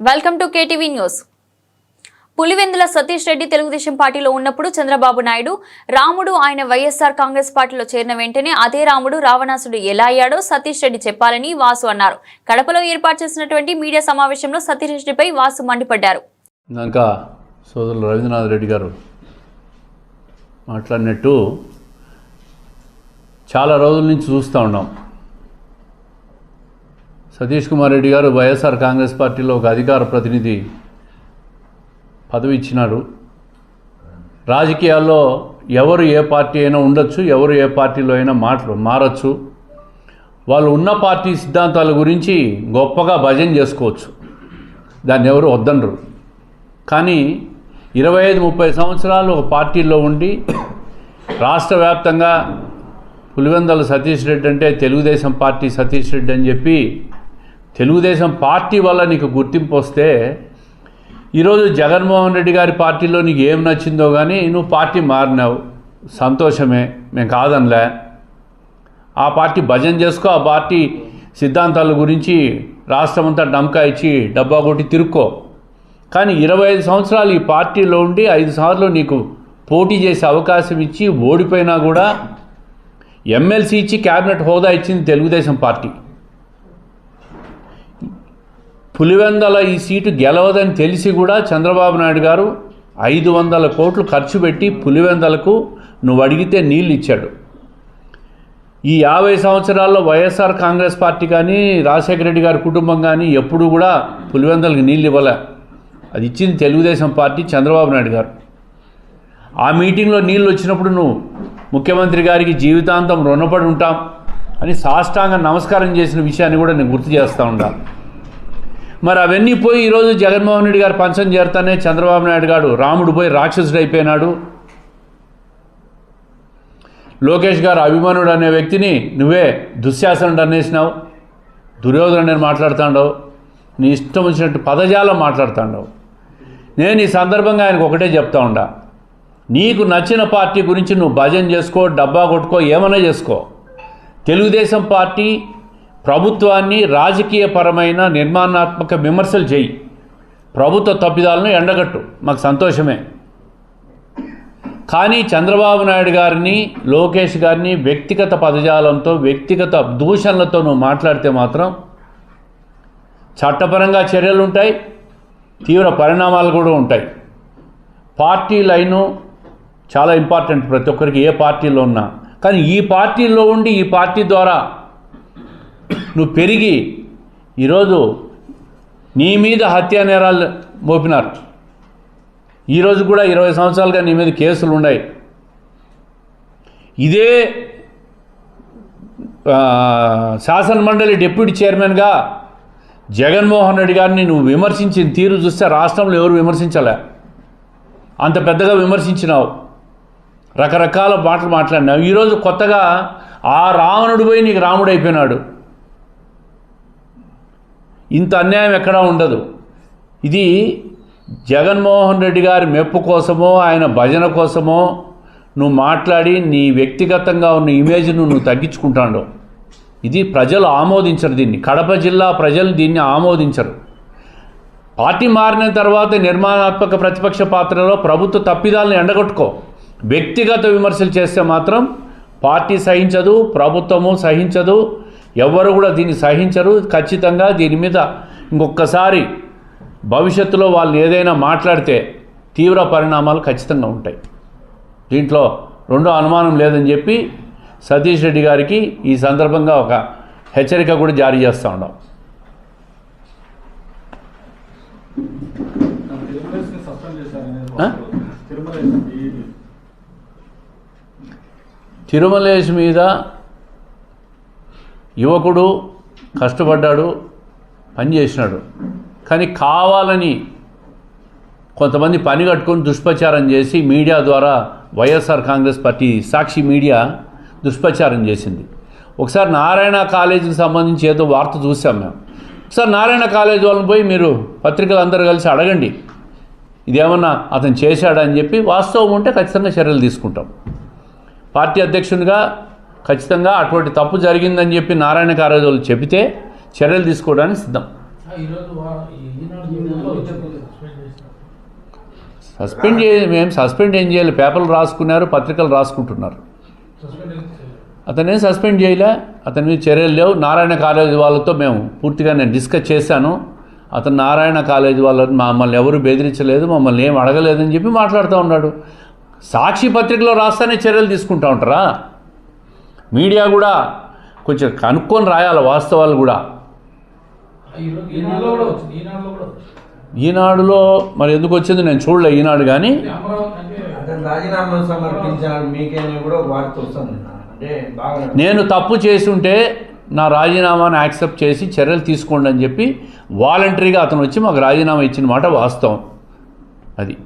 Welcome to KTV news. Pulivendula Satish Reddy Telugu Desam పార్టీలో ఉన్నప్పుడు చంద్రబాబు నాయుడు రాముడు ఆయన వైఎస్ఆర్ కాంగ్రెస్ పార్టీలో చేరిన వెంటనే అదే రాముడు రావణాసుడు ఎలా అయ్యాడో సతీష్ రెడ్డి చెప్పాలని వాసు అన్నారు. కడపలో ఏర్పాటు చేసినటువంటి మీడియా సమావేశంలో సతీష్ రెడ్డిపై వాసు మండిపడ్డారు. ఇందాక సోదరులు రవీంద్రనాథ్ రెడ్డి గారు మాట్లాడినట్టు చాలా రోజుల నుంచి చూస్తూ ఉన్నాం. సతీష్ కుమార్ రెడ్డి గారు వైఎస్ఆర్ కాంగ్రెస్ పార్టీలో ఒక అధికార ప్రతినిధి పదవి ఇచ్చినారు రాజకీయాల్లో ఎవరు ఏ పార్టీ అయినా ఉండొచ్చు ఎవరు ఏ పార్టీలో అయినా మాటలు మారచ్చు. వాళ్ళు ఉన్న పార్టీ సిద్ధాంతాల గురించి గొప్పగా భజన చేసుకోవచ్చు. దాన్ని ఎవరు వద్దనరు కానీ ఇరవై ఐదు ముప్పై సంవత్సరాలు ఒక పార్టీలో ఉండి రాష్ట్ర వ్యాప్తంగా పులివెందల సతీష్ రెడ్డి అంటే తెలుగుదేశం పార్టీ సతీష్ రెడ్డి అని చెప్పి తెలుగుదేశం పార్టీ వల్ల నీకు గుర్తింపు వస్తే ఈరోజు జగన్మోహన్ రెడ్డి గారి పార్టీలో నీకు ఏం నచ్చిందో కానీ నువ్వు పార్టీ మారినావు. సంతోషమే. మేము కాదనిలే. ఆ పార్టీ భజన చేసుకో ఆ పార్టీ సిద్ధాంతాల గురించి రాష్ట్రమంతా డంకా ఇచ్చి డబ్బా కొట్టి తిరుక్కో. కానీ ఇరవై ఐదు సంవత్సరాలు ఈ పార్టీలో ఉండి ఐదు సార్లు నీకు పోటీ చేసే అవకాశం ఇచ్చి ఓడిపోయినా కూడా ఎమ్మెల్సీ ఇచ్చి క్యాబినెట్ హోదా ఇచ్చింది తెలుగుదేశం పార్టీ. పులివెందల ఈ సీటు గెలవదని తెలిసి కూడా చంద్రబాబు నాయుడు గారు ఐదు వందల కోట్లు ఖర్చు పెట్టి పులివెందలకు నువ్వు అడిగితే నీళ్ళు ఇచ్చాడు. ఈ యాభై సంవత్సరాల్లో వైఎస్ఆర్ కాంగ్రెస్ పార్టీ కానీ రాజశేఖర రెడ్డి గారి కుటుంబం కానీ ఎప్పుడు కూడా పులివెందలకు నీళ్ళు ఇవ్వలే. అది ఇచ్చింది తెలుగుదేశం పార్టీ చంద్రబాబు నాయుడు గారు. ఆ మీటింగ్లో నీళ్ళు వచ్చినప్పుడు నువ్వు ముఖ్యమంత్రి గారికి జీవితాంతం రుణపడి ఉంటాం అని సాష్టాంగ నమస్కారం చేసిన విషయాన్ని కూడా నేను గుర్తు చేస్తూ ఉంటాను మరి అవన్నీ పోయి ఈరోజు జగన్మోహన్ రెడ్డి గారు పంచం చేరుతానే చంద్రబాబు నాయుడు గారు రాముడు పోయి రాక్షసుడు అయిపోయినాడు. లోకేష్ గారు అభిమానుడు అనే వ్యక్తిని నువ్వే దుశ్శాసనుడు అనేసినావు దుర్యోధనుడు నేను మాట్లాడుతాండవు నీ ఇష్టం వచ్చినట్టు పదజాలం మాట్లాడుతాండవు. నేను ఈ సందర్భంగా ఆయనకు ఒకటే చెప్తా ఉండా. నీకు నచ్చిన పార్టీ గురించి నువ్వు భజన చేసుకో డబ్బా కొట్టుకో ఏమైనా చేసుకో. తెలుగుదేశం పార్టీ ప్రభుత్వాన్ని రాజకీయపరమైన నిర్మాణాత్మక విమర్శలు చేయి. ప్రభుత్వ తప్పిదాలను ఎండగట్టు. మాకు సంతోషమే. కానీ చంద్రబాబు నాయుడు గారిని లోకేష్ గారిని వ్యక్తిగత పదజాలంతో వ్యక్తిగత దూషణలతో నువ్వు మాట్లాడితే మాత్రం చట్టపరంగా చర్యలు ఉంటాయి తీవ్ర పరిణామాలు కూడా ఉంటాయి. పార్టీ లైను చాలా ఇంపార్టెంట్ ప్రతి ఒక్కరికి ఏ పార్టీలో ఉన్నా. కానీ ఈ పార్టీలో ఉండి ఈ పార్టీ ద్వారా నువ్వు పెరిగి ఈరోజు నీ మీద హత్యా నేరాలు మోపినారు. ఈరోజు కూడా ఇరవై సంవత్సరాలుగా నీ మీద కేసులు ఉన్నాయి. ఇదే శాసనమండలి శాసన మండలి డిప్యూటీ చైర్మన్గా జగన్మోహన్ రెడ్డి గారిని నువ్వు విమర్శించిన తీరు చూస్తే రాష్ట్రంలో ఎవరు విమర్శించలే. అంత పెద్దగా విమర్శించినావు. రకరకాల మాటలు మాట్లాడినావు. ఈరోజు కొత్తగా ఆ రావణుడు పోయి నీకు రాముడు అయిపోయినాడు. ఇంత అన్యాయం ఎక్కడా ఉండదు. ఇది జగన్మోహన్ రెడ్డి గారి మెప్పు కోసమో ఆయన భజన కోసమో నువ్వు మాట్లాడి నీ వ్యక్తిగతంగా ఉన్న ఇమేజ్ను నువ్వు తగ్గించుకుంటాడు. ఇది ప్రజలు ఆమోదించరు దీన్ని. కడప జిల్లా ప్రజలు దీన్ని ఆమోదించరు. పార్టీ మారిన తర్వాత నిర్మాణాత్మక ప్రతిపక్ష పాత్రలో ప్రభుత్వ తప్పిదాలను ఎండగొట్టుకో. వ్యక్తిగత విమర్శలు చేస్తే మాత్రం పార్టీ సహించదు ప్రభుత్వము సహించదు ఎవ్వరు కూడా దీన్ని సహించరు. ఖచ్చితంగా దీని మీద ఇంకొకసారి భవిష్యత్తులో వాళ్ళు ఏదైనా మాట్లాడితే తీవ్ర పరిణామాలు ఖచ్చితంగా ఉంటాయి. దీంట్లో రెండో అనుమానం లేదని చెప్పి సతీష్ రెడ్డి గారికి ఈ సందర్భంగా ఒక హెచ్చరిక కూడా జారీ చేస్తూ ఉన్నాం. తిరుమలేష్ మీద యువకుడు కష్టపడ్డాడు పని చేసినాడు. కానీ కావాలని కొంతమంది పని కట్టుకొని దుష్ప్రచారం చేసి మీడియా ద్వారా YSR Congress party Sakshi media దుష్ప్రచారం చేసింది. ఒకసారి నారాయణ కాలేజీకి సంబంధించి ఏదో వార్త చూసాం మేము. ఒకసారి నారాయణ కాలేజ్ వాళ్ళని పోయి మీరు పత్రికలు అందరూ కలిసి అడగండి. ఇదేమన్నా అతను చేశాడని చెప్పి వాస్తవం ఉంటే ఖచ్చితంగా చర్యలు తీసుకుంటాం. పార్టీ అధ్యక్షునిగా ఖచ్చితంగా అటువంటి తప్పు జరిగిందని చెప్పి నారాయణ కాలేజీ వాళ్ళు చెబితే చర్యలు తీసుకోవడానికి సిద్ధం. సస్పెండ్ చే మేము సస్పెండ్ ఏం చేయాలి? పేపర్లు రాసుకున్నారు పత్రికలు రాసుకుంటున్నారు. అతనేం సస్పెండ్ చేయలే? అతని మీద చర్యలు లేవు. నారాయణ కాలేజీ వాళ్ళతో మేము పూర్తిగా నేను డిస్కస్ చేశాను. అతను నారాయణ కాలేజీ వాళ్ళని మమ్మల్ని ఎవరు బెదిరించలేదు మమ్మల్ని ఏం అడగలేదని చెప్పి మాట్లాడుతూ ఉన్నాడు. సాక్షి పత్రికలో రాస్తానే చర్యలు తీసుకుంటా ఉంటారా? మీడియా కూడా కొంచెం కనుక్కొని రాయాలి వాస్తవాలు కూడా. ఈనాడులో మరి ఎందుకు వచ్చింది నేను చూడలే ఈనాడు కానీ. ఇది అమరావతి అంటే అతను రాజీనామా సమర్పించాడు మీకేనే కూడా వార్త వస్తుంది. అంటే బాగా నేను తప్పు చేసి ఉంటే నా రాజీనామాను యాక్సెప్ట్ చేసి చర్యలు తీసుకోండి అని చెప్పి వాలంటరీగా అతను వచ్చి మాకు రాజీనామా ఇచ్చిన మాట వాస్తవం. అది.